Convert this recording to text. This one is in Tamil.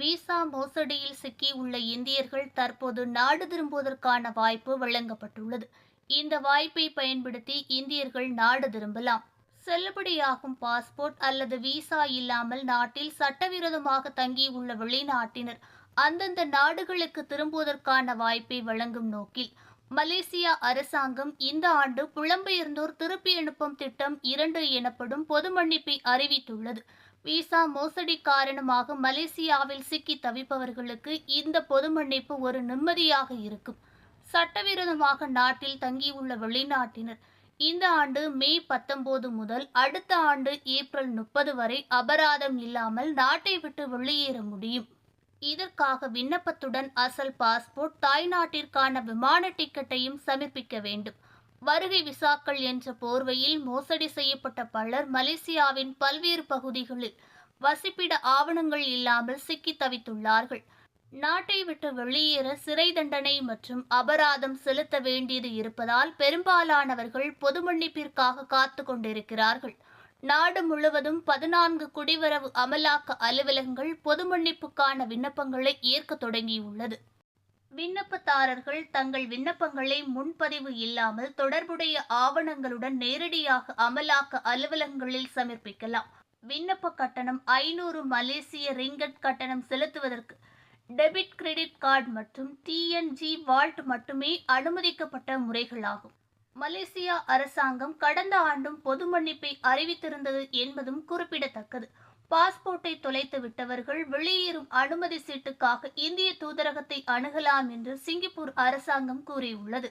விசா மோசடியில் சிக்கியுள்ள இந்தியர்கள் தற்போது நாடு திரும்புவதற்கான வாய்ப்பு வழங்கப்பட்டுள்ளது. இந்த வாய்ப்பை பயன்படுத்தி இந்தியர்கள் நாடு திரும்பலாம். செல்லுபடியாகும் பாஸ்போர்ட் அல்லது விசா இல்லாமல் நாட்டில் சட்டவிரோதமாக தங்கியுள்ள வெளிநாட்டினர் அந்தந்த நாடுகளுக்கு திரும்புவதற்கான வாய்ப்பை வழங்கும் நோக்கில் மலேசியா அரசாங்கம் இந்த ஆண்டு புலம்பெயர்ந்தோர் திருப்பி அனுப்பும் திட்டம் இரண்டு எனப்படும் பொது மன்னிப்பை அறிவித்துள்ளது. விசா மோசடி காரணமாக மலேசியாவில் சிக்கி தவிப்பவர்களுக்கு இந்த பொது மன்னிப்பு ஒரு நிம்மதியாக இருக்கும். சட்டவிரோதமாக நாட்டில் தங்கியுள்ள வெளிநாட்டினர். இந்த ஆண்டு மே பத்தொன்பது முதல் அடுத்த ஆண்டு ஏப்ரல் முப்பது வரை அபராதம் இல்லாமல் நாட்டை விட்டு வெளியேற முடியும். இதற்காக விண்ணப்பத்துடன் அசல் பாஸ்போர்ட் தாய்நாட்டிற்கான விமான டிக்கெட்டையும் சமர்ப்பிக்க வேண்டும். வருகை விசாக்கள் என்ற போர்வையில் மோசடி செய்யப்பட்ட பலர் மலேசியாவின் பல்வேறு பகுதிகளில் வசிப்பிட ஆவணங்கள் இல்லாமல் சிக்கி தவித்துள்ளார்கள். நாட்டை விட்டு வெளியேற சிறை தண்டனை மற்றும் அபராதம் செலுத்த வேண்டியது இருப்பதால் பெரும்பாலானவர்கள் பொது மன்னிப்பிற்காக காத்து கொண்டிருக்கிறார்கள். நாடு முழுவதும் பதினான்கு குடிவரவு அமலாக்க அலுவலகங்கள் பொது மன்னிப்புக்கான விண்ணப்பங்களை ஏற்க தொடங்கியுள்ளது. விண்ணப்பதாரர்கள் தங்கள் விண்ணப்பங்களை முன்பதிவு இல்லாமல் தொடர்புடைய ஆவணங்களுடன் நேரடியாக அமலாக்க அலுவலகங்களில் சமர்ப்பிக்கலாம். விண்ணப்ப கட்டணம் ஐநூறு மலேசிய ரிங்கட் கட்டணம் செலுத்துவதற்கு டெபிட் கிரெடிட் கார்டு மற்றும் டிஎன்ஜி வால்ட் மட்டுமே அனுமதிக்கப்பட்ட முறைகளாகும். மலேசியா அரசாங்கம் கடந்த ஆண்டும் பொது மன்னிப்பை அறிவித்திருந்தது என்பதும் குறிப்பிடத்தக்கது. பாஸ்போர்ட்டை தொலைத்து விட்டவர்கள் வெளியேறும் அனுமதி சீட்டுக்காக இந்திய தூதரகத்தை அணுகலாம் என்று சிங்கப்பூர் அரசாங்கம் கூறியுள்ளது.